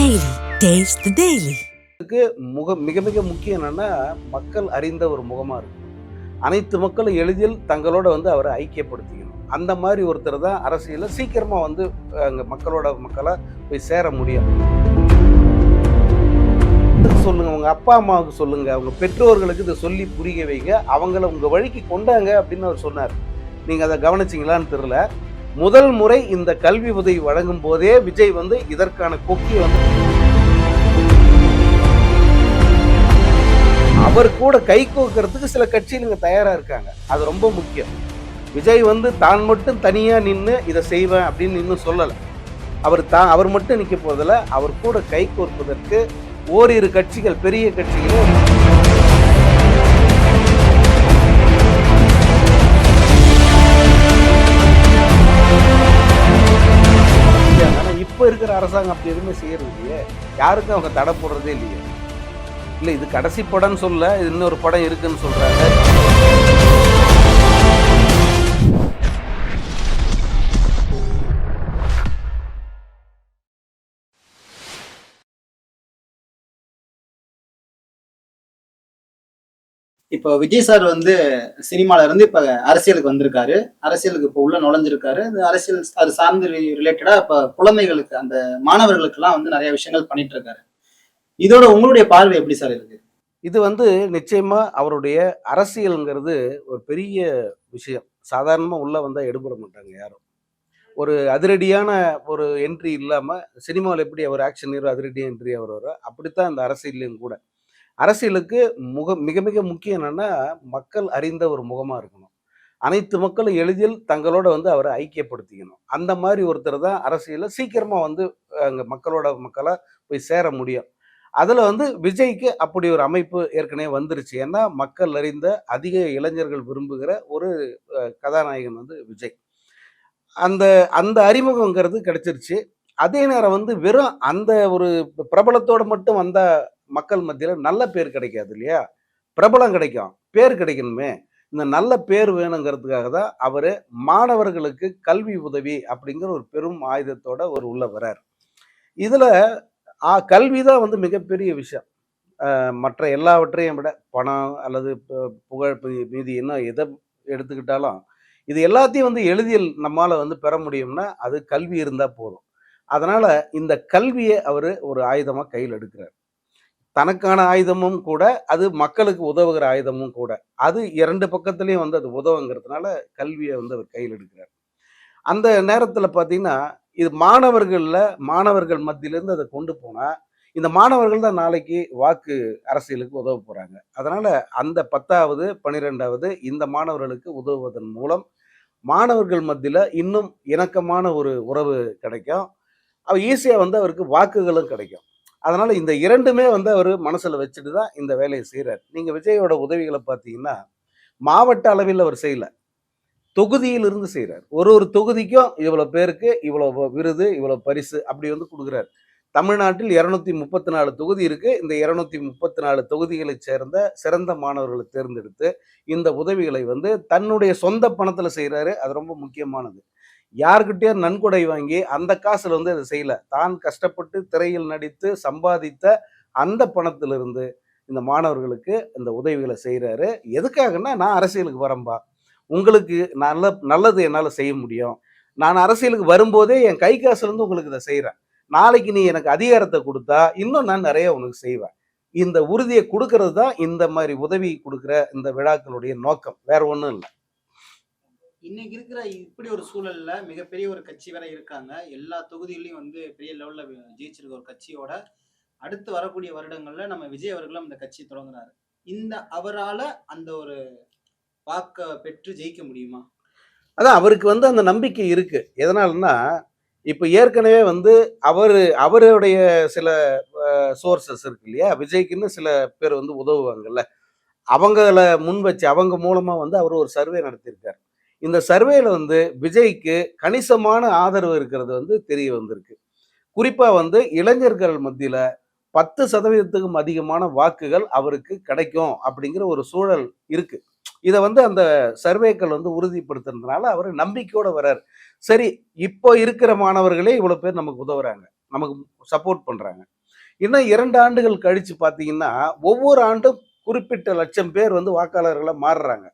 Daily. Taste daily இதுக்கு முக மிக மிக முக்கியம் என்னன்னா மக்கள் அறிந்த ஒரு முகமா இருக்கு அனைத்து மக்களும் எளிதில் தங்களோட வந்து அவரை ஐக்கியப்படுத்திக்கணும். அந்த மாதிரி ஒருத்தர் தான் அரசியல சீக்கிரமா வந்து அங்க மக்களோட மக்களை போய் சேர முடியும். சொல்லுங்க உங்க அப்பா அம்மாவுக்கு சொல்லுங்க. அவங்க பெற்றோர்களுக்கு இதை சொல்லி புரிய வைங்க. அவங்கள உங்க வழிக்கு கொண்டாங்க அப்படின்னு அவர் சொன்னார். நீங்க அதை கவனிச்சிங்களான்னு தெரியல. முதல் முறை இந்த கல்வி உதவி வழங்கும் போதே விஜய் வந்து இதற்கான கொக்கியை வந்து அவர் கூட கை கோக்கிறதுக்கு சில கட்சியிலுங்க தயாரா இருக்காங்க. அது ரொம்ப முக்கியம். விஜய் வந்து தான் மட்டும் தனியா நின்று இதை செய்வேன் அப்படின்னு இன்னும் சொல்லலை. அவர் தான் அவர் மட்டும் நிற்க போதில் அவர் கூட கை கோர்ப்பதற்கு ஓரிரு கட்சிகள் பெரிய கட்சிகளும் இருக்கிற அரசாங்கம் அப்படி எதுவுமே செய்யறது இல்லையே யாருக்கும் அவங்க தடை போடுறதே இல்லையே. இல்ல இது கடைசி படம்னு சொல்ல இது இன்னொரு படம் இருக்குன்னு சொல்றாங்க. இப்போ விஜய் சார் வந்து சினிமால இருந்து இப்ப அரசியலுக்கு வந்திருக்காரு. அரசியலுக்கு இப்போ உள்ள நுழைஞ்சிருக்காரு. இந்த அரசியல் அது சார்ந்து ரிலேட்டடா இப்ப குழந்தைகளுக்கு அந்த மாணவர்களுக்கு எல்லாம் வந்து நிறைய விஷயங்கள் பண்ணிட்டு இருக்காரு இதோட உங்களுடைய பார்வை எப்படி சார் இருக்கு? இது வந்து நிச்சயமா அவருடைய அரசியல்ங்கிறது ஒரு பெரிய விஷயம். சாதாரணமா உள்ள வந்தா எடுபட மாட்டாங்க யாரும். ஒரு அதிரடியான ஒரு என்ட்ரி இல்லாம சினிமாவில் எப்படி அவர் ஆக்ஷன் ஹீரோ அதிரடி என்ட்ரி அவர் வர அப்படித்தான் அந்த அரசியல்லையும் கூட. அரசியலுக்கு முக மிக மிக முக்கியம் என்னென்னா மக்கள் அறிந்த ஒரு முகமாக இருக்கணும். அனைத்து மக்களும் எளிதில் தங்களோட வந்து அவரை ஐக்கியப்படுத்திக்கணும். அந்த மாதிரி ஒருத்தர் தான் அரசியலில் சீக்கிரமாக வந்து அங்கே மக்களோட மக்களாக போய் சேர முடியும். அதில் வந்து விஜய்க்கு அப்படி ஒரு அமைப்பு ஏற்கனவே வந்துருச்சு. ஏன்னா மக்கள் அறிந்த அதிக இளைஞர்கள் விரும்புகிற ஒரு கதாநாயகன் வந்து விஜய். அந்த அந்த அறிமுகங்கிறது கிடைச்சிருச்சு. அதே நேரம் வந்து வெறும் அந்த ஒரு பிரபலத்தோடு மட்டும் வந்தால் மக்கள் மத்தியில் நல்ல பேர் கிடைக்காது இல்லையா? பிரபலம் கிடைக்கும் பேர் கிடைக்கணுமே. இந்த நல்ல பேர் வேணுங்கிறதுக்காக தான் அவர் மாணவர்களுக்கு கல்வி உதவி அப்படிங்கிற ஒரு பெரும் ஆயுதத்தோட ஒரு உள்ள வரார் இதில் ஆ, கல்வி தான் வந்து மிகப்பெரிய விஷயம். மற்ற எல்லாவற்றையும் விட பணம் அல்லது பு- புகழ் மீதி இன்னும் எதை எடுத்துக்கிட்டாலும் இது எல்லாத்தையும் வந்து எளிதில் நம்மால் வந்து பெற முடியும்னா அது கல்வி இருந்தால் போதும். அதனால் இந்த கல்வியை அவர் ஒரு ஆயுதமாக கையில் எடுக்கிறார். தனக்கான ஆயுதமும் கூட அது மக்களுக்கு உதவுகிற ஆயுதமும் கூட. அது இரண்டு பக்கத்துலேயும் வந்து அது உதவுங்கிறதுனால கல்வியை வந்து அவர் கையில் எடுக்கிறார். அந்த நேரத்தில் பார்த்தீங்கன்னா இது மாணவர்களில் மாணவர்கள் மத்தியிலேருந்து அதை கொண்டு போனால் இந்த மாணவர்கள் தான் நாளைக்கு வாக்கு அரசியலுக்கு உதவ போகிறாங்க அதனால் அந்த பத்தாவது பன்னிரெண்டாவது இந்த மாணவர்களுக்கு உதவுவதன் மூலம் மாணவர்கள் மத்தியில் இன்னும் இணக்கமான ஒரு உறவு கிடைக்கும். அவர் ஈஸியாக வந்து அவருக்கு வாக்குகளும் கிடைக்கும். அதனால் இந்த இரண்டுமே வந்து அவர் மனசில் வச்சுட்டு தான் இந்த வேலையை செய்கிறார் நீங்கள் விஜயோட உதவிகளை பார்த்தீங்கன்னா மாவட்ட அளவில் அவர் செய்யலை. தொகுதியிலிருந்து செய்கிறார் ஒரு ஒரு தொகுதிக்கும் இவ்வளோ பேருக்கு இவ்வளோ விருது இவ்வளோ பரிசு அப்படி வந்து கொடுக்குறாரு. தமிழ்நாட்டில் இருநூத்தி முப்பத்தி நாலு தொகுதி இருக்குது இந்த இருநூத்தி முப்பத்தி நாலு தொகுதிகளை சேர்ந்த சிறந்த மாணவர்களை தேர்ந்தெடுத்து இந்த உதவிகளை வந்து தன்னுடைய சொந்த பணத்தில் செய்கிறாரு அது ரொம்ப முக்கியமானது. யார்கிட்டயோ நன்கொடை வாங்கி அந்த காசுல வந்து அதை செய்யல. தான் கஷ்டப்பட்டு திரையில் நடித்து சம்பாதித்த அந்த பணத்திலிருந்து இந்த மாணவர்களுக்கு இந்த உதவிகளை செய்கிறாரு எதுக்காகன்னா நான் அரசியலுக்கு வரம்பா. உங்களுக்கு நல்ல நல்லது என்னால் செய்ய முடியும். நான் அரசியலுக்கு வரும்போதே என் கை காசுலேருந்து உங்களுக்கு இதை செய்கிறேன் நாளைக்கு நீ எனக்கு அதிகாரத்தை கொடுத்தா இன்னும் நான் நிறைய உனக்கு செய்வேன். இந்த உறுதியை கொடுக்கறது தான் இந்த மாதிரி உதவி கொடுக்குற இந்த விழாக்களுடைய நோக்கம். வேற ஒன்றும் இல்லை. இன்னைக்கு இருக்கிற இப்படி ஒரு சூழல்ல மிகப்பெரிய ஒரு கட்சி வேற இருக்காங்க. எல்லா தொகுதிகளையும் வந்து பெரிய லெவல்ல ஜெயிச்சிருக்க ஒரு கட்சியோட அடுத்து வரக்கூடிய வருடங்கள்ல நம்ம விஜய் அவர்களும் இந்த கட்சியை தொடங்குறாரு. இந்த அவரால அந்த ஒரு வாக்க பெற்று ஜெயிக்க முடியுமா? அதான் அவருக்கு வந்து அந்த நம்பிக்கை இருக்கு. எதனாலன்னா இப்போ ஏற்கனவே வந்து அவர் அவருடைய சில சோர்சஸ் இருக்கு இல்லையா? விஜய்க்குன்னு சில பேர் வந்து உதவுவாங்கல்ல. அவங்கள முன் வச்சு அவங்க மூலமா வந்து அவர் ஒரு சர்வே நடத்தியிருக்காரு. இந்த சர்வேல வந்து விஜய்க்கு கணிசமான ஆதரவு இருக்கிறது வந்து தெரிய வந்திருக்கு. குறிப்பா வந்து இளைஞர்கள் மத்தியில பத்து சதவீதத்துக்கும் அதிகமான வாக்குகள் அவருக்கு கிடைக்கும் அப்படிங்கிற ஒரு சூழல் இருக்கு. இதை வந்து அந்த சர்வேக்கள் வந்து உறுதிப்படுத்துறதுனால அவர் நம்பிக்கையோட வர்றார். சரி இப்போ இருக்கிற மாணவர்களே இவ்வளோ பேர் நமக்கு உதவுறாங்க. நமக்கு சப்போர்ட் பண்றாங்க. இன்னும் இரண்டு ஆண்டுகள் கழிச்சு பார்த்தீங்கன்னா ஒவ்வொரு ஆண்டும் குறிப்பிட்ட லட்சம் பேர் வந்து வாக்காளர்களை மாறுறாங்க.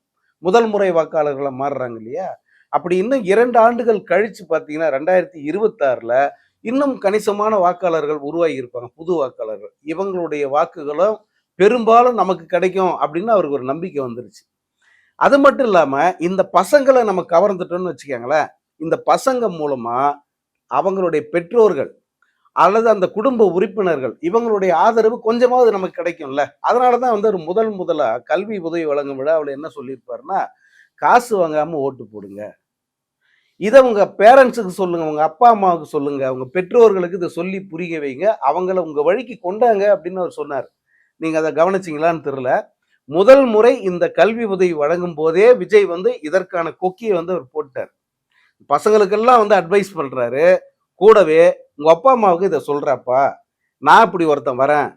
முதல் முறை வாக்காளர்களை மாறுறாங்க இல்லையா? அப்படி இன்னும் இரண்டு ஆண்டுகள் கழித்து பார்த்தீங்கன்னா ரெண்டாயிரத்தி இருபத்தாறில் இன்னும் கணிசமான வாக்காளர்கள் உருவாகி இருப்பாங்க புது வாக்காளர்கள். இவங்களுடைய வாக்குகளும் பெரும்பாலும் நமக்கு கிடைக்கும் அப்படின்னு அவருக்கு ஒரு நம்பிக்கை வந்துருச்சு. அது மட்டும் இல்லாமல் இந்த பசங்களை நம்ம கவர்ந்துட்டோம்னு வச்சுக்கோங்களேன் இந்த பசங்க மூலமாக அவங்களுடைய பெற்றோர்கள் அல்லது அந்த குடும்ப உறுப்பினர்கள் இவங்களுடைய ஆதரவு கொஞ்சமாவது நமக்கு கிடைக்கும்ல. அதனால தான் வந்து ஒரு முதல் முதலாக கல்வி உதவி வழங்கும் விழா அவளை என்ன சொல்லியிருப்பாருன்னா காசு வாங்காமல் ஓட்டு போடுங்க. இதை உங்க பேரண்ட்ஸுக்கு சொல்லுங்க உங்க அப்பா அம்மாவுக்கு சொல்லுங்க அவங்க பெற்றோர்களுக்கு இதை சொல்லி புரிய வைங்க. அவங்கள உங்க வழிக்கு கொண்டாங்க அப்படின்னு அவர் சொன்னார். நீங்க அதை கவனிச்சிங்களான்னு தெரில முதல் முறை இந்த கல்வி உதவி வழங்கும் போதே விஜய் வந்து இதற்கான கொக்கியை வந்து அவர் போட்டார். பசங்களுக்கெல்லாம் வந்து அட்வைஸ் பண்றாரு. கூடவே உங்கள் அப்பா அம்மாவுக்கு இதை சொல்கிறப்பா நான் இப்படி ஒருத்தன் வரேன்.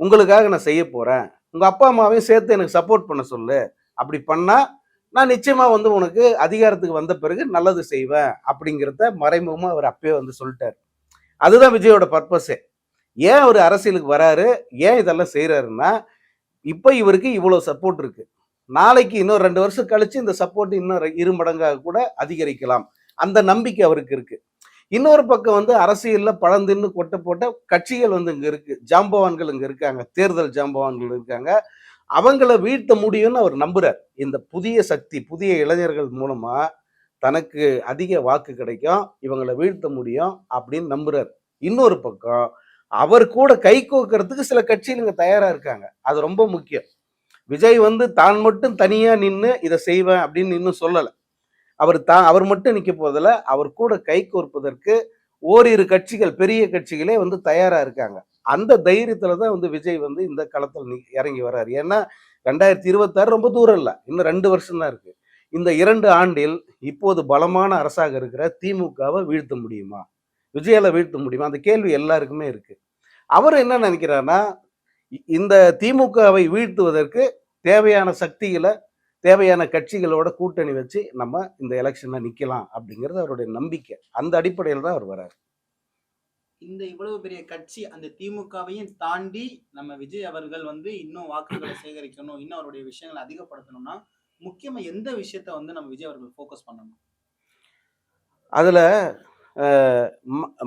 உங்களுக்காக நான் செய்ய போகிறேன் உங்கள் அப்பா அம்மாவையும் சேர்த்து எனக்கு சப்போர்ட் பண்ண சொல்லு. அப்படி பண்ணால் நான் நிச்சயமாக வந்து உனக்கு அதிகாரத்துக்கு வந்த பிறகு நல்லது செய்வேன் அப்படிங்கிறத மறைமுகமாக அவர் அப்பயே வந்து சொல்லிட்டார். அதுதான் விஜயோட பர்பஸே ஏன் அவர் அரசியலுக்கு வராரு? ஏன் இதெல்லாம் செய்கிறாருன்னா இப்போ இவருக்கு இவ்வளோ சப்போர்ட் இருக்குது நாளைக்கு இன்னும் ரெண்டு வருஷம் கழித்து இந்த சப்போர்ட் இன்னும் இரு மடங்காக கூட அதிகரிக்கலாம். அந்த நம்பிக்கை அவருக்கு இருக்குது இன்னொரு பக்கம் வந்து அரசியலில் பழந்தின்னு கொட்ட போட்ட கட்சிகள் வந்து இங்கே இருக்குது ஜாம்பவான்கள் இங்கே இருக்காங்க. தேர்தல் ஜாம்பவான்கள் இருக்காங்க. அவங்கள வீழ்த்த முடியும்னு அவர் நம்புறார். இந்த புதிய சக்தி புதிய இளைஞர்கள் மூலமாக தனக்கு அதிக வாக்கு கிடைக்கும். இவங்களை வீழ்த்த முடியும் அப்படின்னு நம்புறார். இன்னொரு பக்கம் அவர் கூட கை கோக்கிறதுக்கு சில கட்சிகளுங்க தயாராக இருக்காங்க. அது ரொம்ப முக்கியம். விஜய் வந்து தான் மட்டும் தனியாக நின்று இதை செய்வேன் அப்படின்னு இன்னும் சொல்லலை. அவர் தான் அவர் மட்டும் நிற்க போதில் அவர் கூட கை கோர்ப்பதற்கு ஓரிரு கட்சிகள் பெரிய கட்சிகளே வந்து தயாராக இருக்காங்க. அந்த தைரியத்தில் தான் வந்து விஜய் வந்து இந்த களத்தில் இறங்கி வர்றாரு ஏன்னா ரெண்டாயிரத்தி இருபத்தாறு ரொம்ப தூரம் இல்லை. இன்னும் ரெண்டு வருஷம் தான் இருக்குது இந்த இரண்டு ஆண்டில் இப்போது பலமான அரசாக இருக்கிற திமுகவை வீழ்த்த முடியுமா? விஜயால வீழ்த்த முடியுமா? அந்த கேள்வி எல்லாருக்குமே இருக்குது அவர் என்ன நினைக்கிறாருன்னா இந்த திமுகவை வீழ்த்துவதற்கு தேவையான சக்திகளை தேவையான கட்சிகளோட கூட்டணி வச்சு நம்ம இந்த எலெக்ஷன்ல நிக்கலாம் அப்படிங்கிறது அவருடைய நம்பிக்கை. அந்த அடிப்படையில் தான் அவர் வராரு. இந்த இவ்வளவு பெரிய கட்சி அந்த திமுகவையும் தாண்டி நம்ம விஜய் அவர்கள் வந்து இன்னும் வாக்குகளை சேகரிக்கணும் இன்னும் அவருடைய விஷயங்களை அதிகப்படுத்தணும்னா முக்கியமா எந்த விஷயத்த வந்து நம்ம விஜய் அவர்கள் ஃபோக்கஸ் பண்ணணும்? அதுல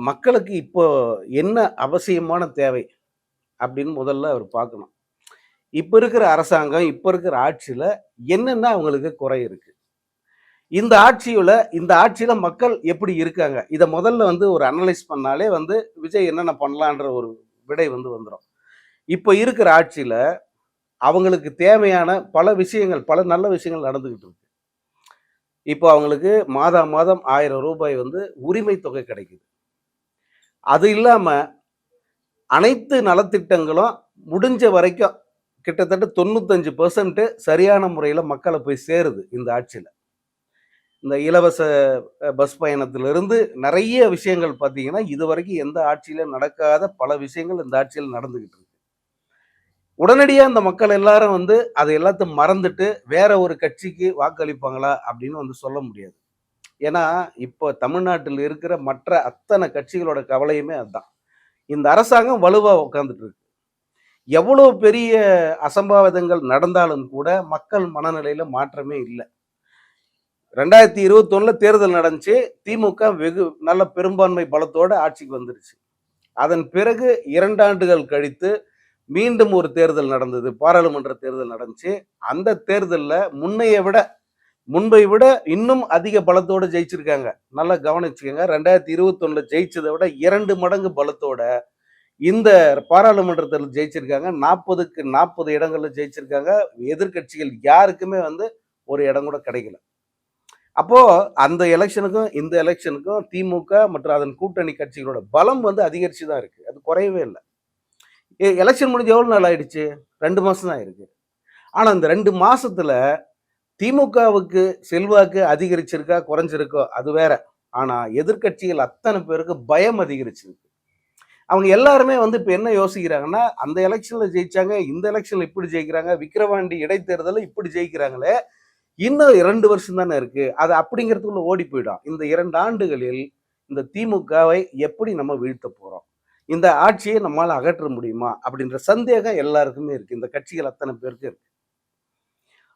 மக்களுக்கு இப்போ என்ன அவசியமான தேவை அப்படின்னு முதல்ல அவர் பார்க்கணும். இப்போ இருக்கிற அரசாங்கம் இப்போ இருக்கிற ஆட்சியில் என்னென்ன அவங்களுக்கு குறை இருக்குது இந்த ஆட்சியில் இந்த ஆட்சியில் மக்கள் எப்படி இருக்காங்க? இதை முதல்ல வந்து ஒரு அனலைஸ் பண்ணாலே வந்து விஜய் என்னென்ன பண்ணலான்ற ஒரு விடை வந்து வந்துடும் இப்போ இருக்கிற ஆட்சியில் அவங்களுக்கு தேவையான பல விஷயங்கள் பல நல்ல விஷயங்கள் நடந்துக்கிட்டு இருக்கு. இப்போ அவங்களுக்கு மாதா மாதம் ஆயிரம் ரூபாய் வந்து உரிமை தொகை கிடைக்குது. அது இல்லாமல் அனைத்து நலத்திட்டங்களும் முடிஞ்ச வரைக்கும் கிட்டத்தட்ட தொண்ணூத்தஞ்சு பர்சன்ட்டு சரியான முறையில் மக்களை போய் சேருது இந்த ஆட்சியில். இந்த இலவச பஸ் பயணத்திலிருந்து நிறைய விஷயங்கள் பார்த்தீங்கன்னா இது வரைக்கும் எந்த ஆட்சியிலும் நடக்காத பல விஷயங்கள் இந்த ஆட்சியில் நடந்துக்கிட்டு இருக்கு. உடனடியாக இந்த மக்கள் எல்லாரும் வந்து அதை எல்லாத்தையும் மறந்துட்டு வேற ஒரு கட்சிக்கு வாக்களிப்பாங்களா அப்படின்னு வந்து சொல்ல முடியாது. ஏன்னா இப்போ தமிழ்நாட்டில் இருக்கிற மற்ற அத்தனை கட்சிகளோட கவலையுமே அதுதான். இந்த அரசாங்கம் வலுவாக உட்காந்துட்டு இருக்கு. எவ்வளோ பெரிய அசம்பாவிதங்கள் நடந்தாலும் கூட மக்கள் மனநிலையில் மாற்றமே இல்லை. ரெண்டாயிரத்தி இருபத்தொன்னுல தேர்தல் நடந்துச்சு. திமுக வெகு நல்ல பெரும்பான்மை பலத்தோடு ஆட்சிக்கு வந்துருச்சு. அதன் பிறகு இரண்டாண்டுகள் கழித்து மீண்டும் ஒரு தேர்தல் நடந்தது. பாராளுமன்ற தேர்தல் நடந்துச்சு. அந்த தேர்தலில் முன்னைய விட முன்பை விட இன்னும் அதிக பலத்தோடு ஜெயிச்சிருக்காங்க. நல்லா கவனிச்சுக்கோங்க. ரெண்டாயிரத்தி இருபத்தொன்னுல ஜெயிச்சதை விட இரண்டு மடங்கு பலத்தோட இந்த பாராளுமன்றத்தில் ஜெயிச்சிருக்காங்க. நாற்பதுக்கு நாற்பது இடங்களில் ஜெயிச்சிருக்காங்க. எதிர்க்கட்சிகள் யாருக்குமே வந்து ஒரு இடம் கூட கிடைக்கல. அப்போது அந்த எலெக்ஷனுக்கும் இந்த எலெக்ஷனுக்கும் திமுக மற்றும் அதன் கூட்டணி கட்சிகளோட பலம் வந்து அதிகரிச்சு தான் இருக்குது அது குறையவே இல்லை. எலெக்ஷன் முடிஞ்சு எவ்வளோ நாள் ஆயிடுச்சு? ரெண்டு மாதம் தான் இருக்குது ஆனால் இந்த ரெண்டு மாதத்தில் திமுகவுக்கு செல்வாக்கு அதிகரிச்சிருக்கா குறைஞ்சிருக்கோ அது வேற. ஆனால் எதிர்க்கட்சிகள் அத்தனை பேருக்கு பயம் அதிகரிச்சிருக்கு. அவங்க எல்லாருமே வந்து இப்போ என்ன யோசிக்கிறாங்கன்னா அந்த எலெக்ஷன்ல ஜெயிச்சாங்க இந்த எலெக்ஷன்ல இப்படி ஜெயிக்கிறாங்க விக்கிரவாண்டி இடைத்தேர்தலில் இப்படி ஜெயிக்கிறாங்களே இன்னும் இரண்டு வருஷம் தானே இருக்கு. அது அப்படிங்கிறதுக்குள்ள ஓடி போயிடும். இந்த இரண்டு ஆண்டுகளில் இந்த திமுகவை எப்படி நம்ம வீழ்த்த போறோம்? இந்த ஆட்சியை நம்மால் அகற்ற முடியுமா? அப்படின்ற சந்தேகம் எல்லாருக்குமே இருக்கு. இந்த கட்சிகள் அத்தனை பேருக்கு இருக்கு.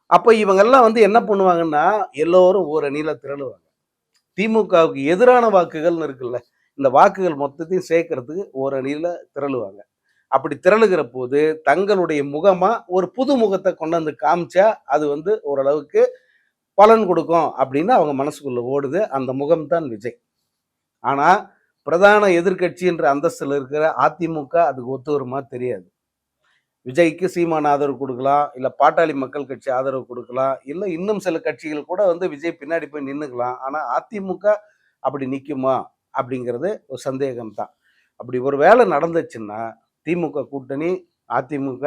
அப்போ இவங்கெல்லாம் வந்து என்ன பண்ணுவாங்கன்னா எல்லோரும் ஒரு அணியில திரளுவாங்க. திமுகவுக்கு எதிரான வாக்குகள்னு இருக்குல்ல இந்த வாக்குகள் மொத்தத்தையும் சேர்க்கறதுக்கு ஒரு அணியில் திரளுவாங்க. அப்படி திரளுகிற போது தங்களுடைய முகமாக ஒரு புது முகத்தை கொண்டு வந்து காமிச்சா அது வந்து ஓரளவுக்கு பலன் கொடுக்கும் அப்படின்னு அவங்க மனசுக்குள்ளே ஓடுது. அந்த முகம்தான் விஜய். ஆனால் பிரதான எதிர்க்கட்சின்ற அந்தஸ்தில் இருக்கிற அதிமுக அதுக்கு ஒத்து வருமா தெரியாது. விஜய்க்கு சீமான் ஆதரவு கொடுக்கலாம் இல்லை பாட்டாளி மக்கள் கட்சி ஆதரவு கொடுக்கலாம் இல்லை இன்னும் சில கட்சிகள் கூட வந்து விஜய் பின்னாடி போய் நின்றுக்கலாம் ஆனால் அதிமுக அப்படி நிற்குமா அப்படிங்கிறது ஒரு சந்தேகம் தான் அப்படி ஒரு வேலை நடந்துச்சுன்னா திமுக கூட்டணி அதிமுக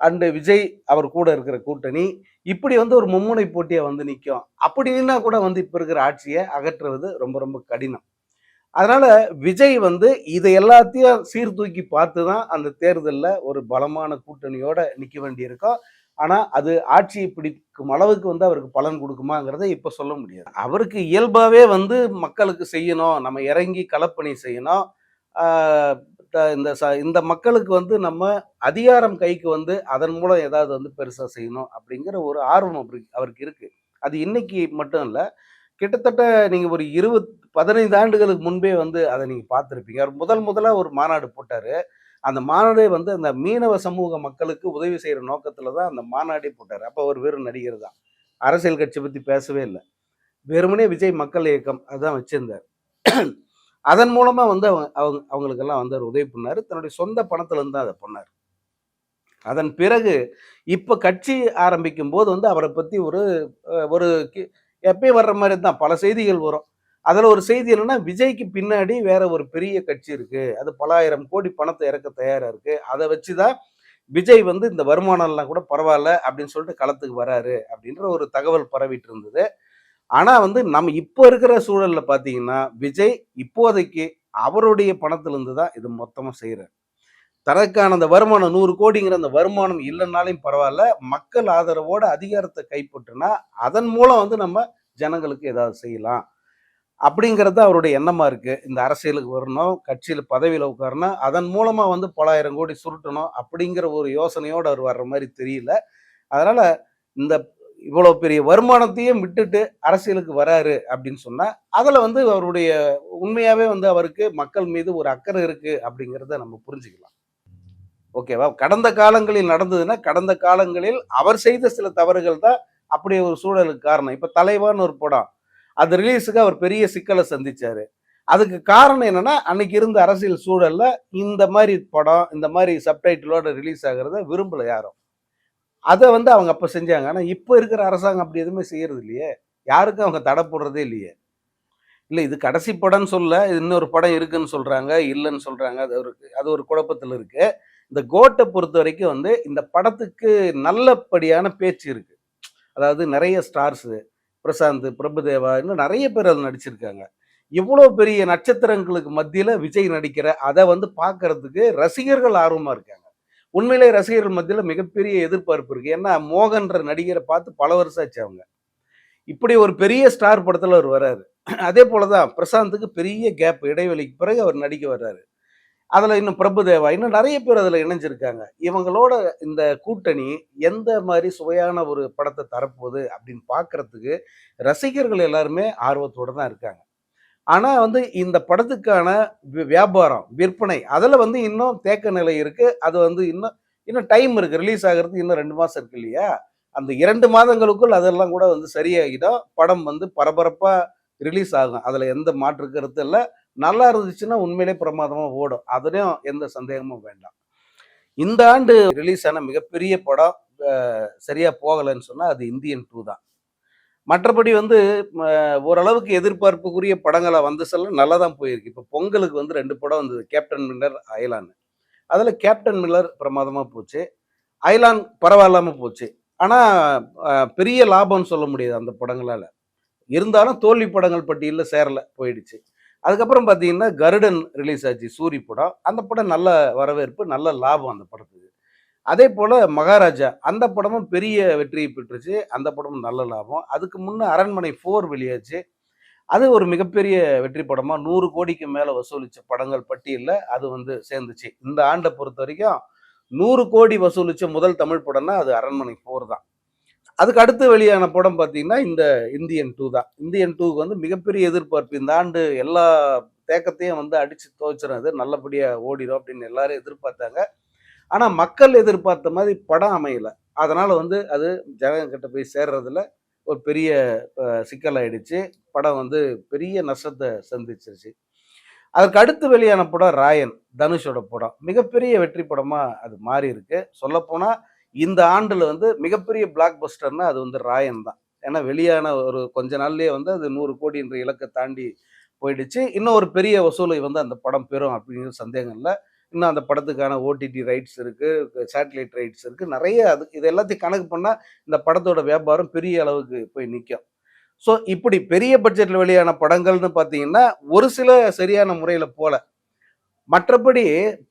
அண்டு விஜய் அவர் கூட இருக்கிற கூட்டணி இப்படி வந்து ஒரு மும்முனை போட்டியாக வந்து நிற்கும் அப்படின்னா கூட வந்து இப்போ இருக்கிற ஆட்சியை அகற்றுவது ரொம்ப ரொம்ப கடினம். அதனால் விஜய் வந்து இதை எல்லாத்தையும் சீர்தூக்கி பார்த்து தான் அந்த தேர்தலில் ஒரு பலமான கூட்டணியோடு நிற்க வேண்டியிருக்கும். ஆனால் அது ஆட்சியை பிடிக்கும் அளவுக்கு வந்து அவருக்கு பலன் கொடுக்குமாங்கிறத இப்போ சொல்ல முடியாது. அவருக்கு இயல்பாகவே வந்து மக்களுக்கு செய்யணும் நம்ம இறங்கி களப்பணி செய்யணும். த- இந்த ச- இந்த மக்களுக்கு வந்து நம்ம அதிகாரம் கைக்கு வந்து அதன் மூலம் ஏதாவது வந்து பெருசாக செய்யணும் அப்படிங்கிற ஒரு ஆர்வம் அவருக்கு அவருக்கு இருக்குது அது இன்னைக்கு மட்டும் இல்லை கிட்டத்தட்ட நீங்கள் ஒரு இருபத் பதினைந்து ஆண்டுகளுக்கு முன்பே வந்து அதை நீங்கள் பார்த்துருப்பீங்க. அவர் முதல் முதலாக ஒரு மாநாடு போட்டார். அந்த மாநாடே வந்து அந்த மீனவ சமூக மக்களுக்கு உதவி செய்கிற நோக்கத்தில் தான் அந்த மாநாடே போட்டார். அப்போ அவர் வெறும் நடிகர் தான். அரசியல் கட்சி பற்றி பேசவே இல்லை. வெறுமனே விஜய் மக்கள் இயக்கம் அதான் வச்சுருந்தார். அதன் மூலமாக வந்து அவங்க அவங்க அவங்களுக்கெல்லாம் வந்து அவர் உதவி பண்ணார். தன்னுடைய சொந்த பணத்துலேருந்து தான் அதை பண்ணார். அதன் பிறகு இப்போ கட்சி ஆரம்பிக்கும் போது வந்து அவரை பற்றி ஒரு ஒரு கி- எப்பயும் வர்ற மாதிரி தான். பல செய்திகள் வரும். அதில் ஒரு செய்தி என்னன்னா விஜய்க்கு பின்னாடி வேற ஒரு பெரிய கட்சி இருக்கு. அது பல ஆயிரம் கோடி பணத்தை இறக்க தயாரா இருக்கு. அதை வச்சு தான் விஜய் வந்து இந்த வருமானம்லாம் கூட பரவாயில்ல அப்படின்னு சொல்லிட்டு களத்துக்கு வராரு அப்படின்ற ஒரு தகவல் பரவிட்டு இருந்தது. ஆனால் வந்து நம்ம இப்போ இருக்கிற சூழலில் பார்த்தீங்கன்னா விஜய் இப்போதைக்கு அவருடைய பணத்திலிருந்து தான் இது மொத்தமாக செய்கிறார் தனக்கான அந்த வருமானம் நூறு கோடிங்கிற அந்த வருமானம் இல்லைன்னாலும் பரவாயில்ல. மக்கள் ஆதரவோட அதிகாரத்தை கைப்பற்றுனா அதன் மூலம் வந்து நம்ம ஜனங்களுக்கு ஏதாவது செய்யலாம். அப்படிங்கிறது அவருடைய எண்ணமாக இருக்குது இந்த அரசியலுக்கு வரணும் கட்சியில் பதவியில் உட்காரணும் அதன் மூலமாக வந்து பலாயிரம் கோடி சுருட்டணும் அப்படிங்கிற ஒரு யோசனையோடு அவர் வர்ற மாதிரி தெரியல. அதனால் இந்த இவ்வளோ பெரிய வருமானத்தையும் விட்டுட்டு அரசியலுக்கு வராரு அப்படின்னு சொன்னால் அதில் வந்து அவருடைய உண்மையாகவே வந்து அவருக்கு மக்கள் மீது ஒரு அக்கறை இருக்குது அப்படிங்கிறத நம்ம புரிஞ்சுக்கலாம். ஓகேவா? கடந்த காலங்களில் நடந்ததுன்னா கடந்த காலங்களில் அவர் செய்த சில தவறுகள் தான் அப்படி ஒரு சூழலுக்கு காரணம். இப்போ தலைவான்னு ஒரு படம் அது ரிலீஸுக்கு அவர் பெரிய சிக்கலை சந்திச்சார். அதுக்கு காரணம் என்னன்னா அன்னைக்கு இருந்த அரசியல் சூழல்ல இந்த மாதிரி படம் இந்த மாதிரி சப்டைட்டிலோட ரிலீஸ் ஆகிறத விரும்பல யாரும். அதை வந்து அவங்க அப்போ செஞ்சாங்க. ஆனால் இப்போ இருக்கிற அரசாங்கம் அப்படி எதுவுமே செய்யறது இல்லையே. யாருக்கும் அவங்க தடை போடுறதே இல்லையே. இல்லை இது கடைசி படம்னு சொல்ல இது இன்னொரு படம் இருக்குன்னு சொல்கிறாங்க இல்லைன்னு சொல்கிறாங்க அது ஒரு அது ஒரு குழப்பத்தில் இருக்குது இந்த கோட்டை பொறுத்த வரைக்கும் வந்து இந்த படத்துக்கு நல்லபடியான பேச்சு இருக்குது அதாவது நிறைய ஸ்டார்ஸு பிரசாந்த் பிரபுதேவா இன்னும் நிறைய பேர் அதில் நடிச்சிருக்காங்க. இவ்வளோ பெரிய நட்சத்திரங்களுக்கு மத்தியில் விஜய் நடிக்கிற அதை வந்து பார்க்கறதுக்கு ரசிகர்கள் ஆர்வமாக இருக்காங்க. உண்மையிலே ரசிகர்கள் மத்தியில் மிகப்பெரிய எதிர்பார்ப்பு இருக்குது ஏன்னா மோகன்ற நடிகரை பார்த்து பல வருஷம் ஆச்சு அவங்க. இப்படி ஒரு பெரிய ஸ்டார் படத்தில் அவர் வராரு அதே போலதான் பிரசாந்துக்கு பெரிய கேப் இடைவெளிக்கு பிறகு அவர் நடிக்க வர்றாரு. அதில் இன்னும் பிரபுதேவா இன்னும் நிறைய பேர் அதில் இணைஞ்சிருக்காங்க. இவங்களோட இந்த கூட்டணி எந்த மாதிரி சுவையான ஒரு படத்தை தரப்போகுது அப்படின்னு பார்க்குறதுக்கு ரசிகர்கள் எல்லாருமே ஆர்வத்தோடு தான் இருக்காங்க. ஆனால் வந்து இந்த படத்துக்கான வியாபாரம் விற்பனை அதில் வந்து இன்னும் தேக்க நிலை இருக்குது அது வந்து இன்னும் இன்னும் டைம் இருக்குது ரிலீஸ் ஆகிறதுக்கு இன்னும் ரெண்டு மாதம் இருக்கு இல்லையா? அந்த இரண்டு மாதங்களுக்குள் அதெல்லாம் கூட வந்து சரியாகிடும். படம் வந்து பரபரப்பாக ரிலீஸ் ஆகும். அதில் எந்த மாற்று கருத்து இல்லை. நல்லா இருந்துச்சுன்னா உண்மையிலே பிரமாதமாக ஓடும். அதுலேயும் எந்த சந்தேகமும் வேண்டாம். இந்த ஆண்டு ரிலீஸ் ஆன மிகப்பெரிய படம் சரியாக போகலைன்னு சொன்னால் அது இந்தியன் டூ தான். மற்றபடி வந்து ஓரளவுக்கு எதிர்பார்ப்புக்குரிய படங்களை வந்து செல்ல நல்லா தான் போயிருக்கு. இப்போ பொங்கலுக்கு வந்து ரெண்டு படம் வந்தது. கேப்டன் மில்லர் அயலான் அதில் கேப்டன் மில்லர் பிரமாதமாக போச்சு. அயலான் பரவாயில்லாமல் போச்சு. ஆனால் பெரிய லாபம்னு சொல்ல முடியாது அந்த படங்களால். இருந்தாலும் தோல்வி படங்கள் பட்டியலில் சேரல போயிடுச்சு. அதுக்கப்புறம் பார்த்தீங்கன்னா கருடன் ரிலீஸ் ஆச்சு சூரி படம். அந்த படம் நல்ல வரவேற்பு நல்ல லாபம் அந்த படத்துக்கு. அதே போல் மகாராஜா அந்த படமும் பெரிய வெற்றியை பெற்றுச்சு. அந்த படமும் நல்ல லாபம். அதுக்கு முன்னே அரண்மனை ஃபோர் வெளியாச்சு. அது ஒரு மிகப்பெரிய வெற்றி படமாக நூறு கோடிக்கு மேலே வசூலித்த படங்கள் பட்டியலில் அது வந்து சேர்ந்துச்சு. இந்த ஆண்டை பொறுத்த வரைக்கும் நூறு கோடி வசூலித்த முதல் தமிழ் படம்னா அது அரண்மனை ஃபோர் தான். அதுக்கு அடுத்து வெளியான படம் பார்த்தீங்கன்னா இந்த இந்தியன் டூ தான். இந்தியன் டூக்கு வந்து மிகப்பெரிய எதிர்பார்ப்பு. இந்த ஆண்டு எல்லா தேக்கத்தையும் வந்து அடித்து துவச்சிடும் அது. நல்லபடியாக ஓடிடும் அப்படின்னு எல்லாரும் எதிர்பார்த்தாங்க. ஆனால் மக்கள் எதிர்பார்த்த மாதிரி படம் அமையலை. அதனால் வந்து அது ஜனங்கிட்ட போய் சேர்றதுல ஒரு பெரிய சிக்கல் ஆயிடுச்சு படம் வந்து பெரிய நஷ்டத்தை சந்திச்சிருச்சு. அதற்கு அடுத்து வெளியான படம் ராயன் தனுஷோட படம். மிகப்பெரிய வெற்றி படமாக அது மாறி இருக்கு சொல்லப்போனால் இந்த ஆண்டில் வந்து மிகப்பெரிய பிளாக் பஸ்டர்னா அது வந்து ராயன் தான். ஏன்னா வெளியான ஒரு கொஞ்ச நாள்லேயே வந்து அது நூறு கோடி என்ற இலக்கை தாண்டி போயிடுச்சு. இன்னும் ஒரு பெரிய வசூலை வந்து அந்த படம் பெறும் அப்படிங்கிற சந்தேகம் இல்லை. இன்னும் அந்த படத்துக்கான ஓடிடி ரைட்ஸ் இருக்குது சேட்டலைட் ரைட்ஸ் இருக்குது நிறைய அது இது எல்லாத்தையும் கணக்கு பண்ணால் இந்த படத்தோட வியாபாரம் பெரிய அளவுக்கு போய் நிற்கும் ஸோ இப்படி பெரிய பட்ஜெட்டில் வெளியான படங்கள்னு பார்த்தீங்கன்னா ஒரு சில சரியான முறையில் போகல மற்றபடி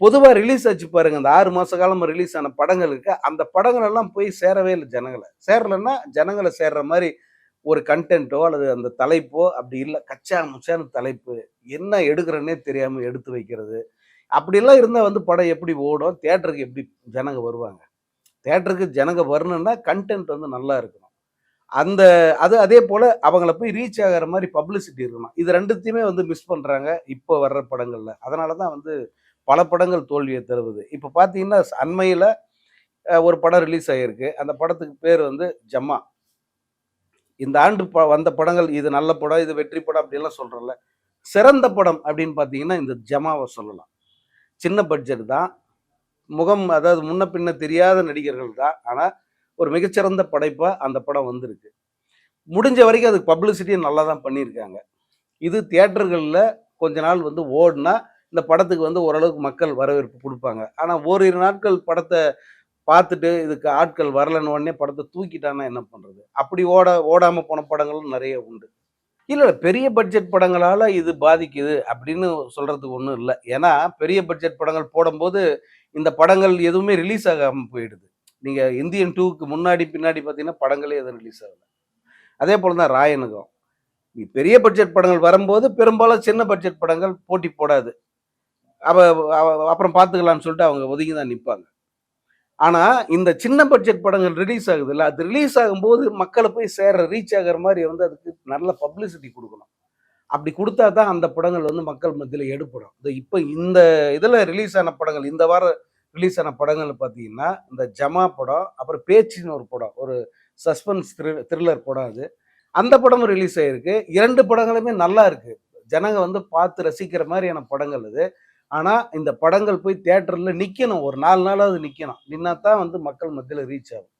பொதுவாக ரிலீஸ் ஆச்சு பாருங்க. இந்த ஆறு மாத காலமாக ரிலீஸ் ஆன படங்களுக்கு அந்த படங்கள் எல்லாம் போய் சேரவே இல்லை ஜனங்களை. சேரலைன்னா ஜனங்களை சேர்ற மாதிரி ஒரு கண்டென்ட்டோ அல்லது அந்த தலைப்போ அப்படி இல்லை. கச்சா முச்சான தலைப்பு என்ன எடுக்கிறேன்னே தெரியாமல் எடுத்து வைக்கிறது. அப்படிலாம் இருந்தால் வந்து படம் எப்படி ஓடும்? தேட்டருக்கு எப்படி ஜனங்க வருவாங்க? தேட்டருக்கு ஜனங்க வரணும்னா கண்டென்ட் வந்து நல்லா இருக்கணும். அந்த அது அதே போல் அவங்கள போய் ரீச் ஆகிற மாதிரி பப்ளிசிட்டி இருக்கணும். இது ரெண்டுத்தையுமே வந்து மிஸ் பண்ணுறாங்க இப்போ வர்ற படங்களில். அதனால தான் வந்து பல படங்கள் தோல்வியை தருவது இப்போ பார்த்தீங்கன்னா அண்மையில் ஒரு படம் ரிலீஸ் ஆகியிருக்கு அந்த படத்துக்கு பேர் வந்து ஜம்மா. இந்த ஆண்டு ப வந்த படங்கள் இது நல்ல படம் இது வெற்றி படம் அப்படின்லாம் சொல்கிறோம்ல சிறந்த படம் அப்படின்னு பார்த்தீங்கன்னா இந்த ஜமாவை சொல்லலாம். சின்ன பட்ஜெட் தான். முகம் அதாவது முன்ன பின்ன தெரியாத நடிகர்கள் தான். ஆனால் ஒரு மிகச்சிறந்த படைப்பாக அந்த படம் வந்திருக்கு. முடிஞ்ச வரைக்கும் அதுக்கு பப்ளிசிட்டியும் நல்லா தான் பண்ணியிருக்காங்க. இது தியேட்டர்களில் கொஞ்ச நாள் வந்து ஓடுனா இந்த படத்துக்கு வந்து ஓரளவுக்கு மக்கள் வரவேற்பு கொடுப்பாங்க. ஆனால் ஓரிரு நாட்கள் படத்தை பார்த்துட்டு இதுக்கு ஆட்கள் வரலன்னு உடனே படத்தை தூக்கிட்டான்னா என்ன பண்ணுறது அப்படி ஓட ஓடாமல் போன படங்களும் நிறைய உண்டு. இல்லை பெரிய பட்ஜெட் படங்களால் இது பாதிக்குது அப்படின்னு சொல்கிறதுக்கு ஒன்றும் இல்லை. ஏன்னா பெரிய பட்ஜெட் படங்கள் போடும்போது இந்த படங்கள் எதுவுமே ரிலீஸ் ஆகாமல் போயிடுது. நீங்கள் இந்தியன் டூக்கு முன்னாடி பின்னாடி பார்த்தீங்கன்னா படங்களே எதுவும் ரிலீஸ் ஆகலை. அதே போல் தான் ராயனுக்கும். நீ பெரிய பட்ஜெட் படங்கள் வரும்போது பெரும்பாலும் சின்ன பட்ஜெட் படங்கள் போட்டி போடாது. அவ அப்புறம் பார்த்துக்கலாம்னு சொல்லிட்டு அவங்க ஒதுங்கி தான் நிற்பாங்க ஆனால் இந்த சின்ன பட்ஜெட் படங்கள் ரிலீஸ் ஆகுதுல்ல அது ரிலீஸ் ஆகும்போது மக்களை போய் சேர்ற ரீச் ஆகிற மாதிரி வந்து அதுக்கு நல்ல பப்ளிசிட்டி கொடுக்கணும். அப்படி கொடுத்தா தான் அந்த படங்கள் வந்து மக்கள் மத்தியில் எடுப்படும். இந்த இப்போ இந்த இதில் ரிலீஸ் ஆன படங்கள் இந்த வாரம் ரிலீஸ் ஆன படங்கள் பார்த்தீங்கன்னா இந்த ஜமா படம் அப்புறம் பேச்சின்னு ஒரு படம் ஒரு சஸ்பென்ஸ் த்ரில்லர் படம் அது. அந்த படமும் ரிலீஸ் ஆகிருக்கு இரண்டு படங்களுமே நல்லா இருக்குது ஜனங்க வந்து பார்த்து ரசிக்கிற மாதிரியான படங்கள் இது ஆனால் இந்த படங்கள் போய் தேட்டரில் நிற்கணும் ஒரு நாலு நாளாவது நிற்கணும் நின்னா தான் வந்து மக்கள் மத்தியில் ரீச் ஆகும்.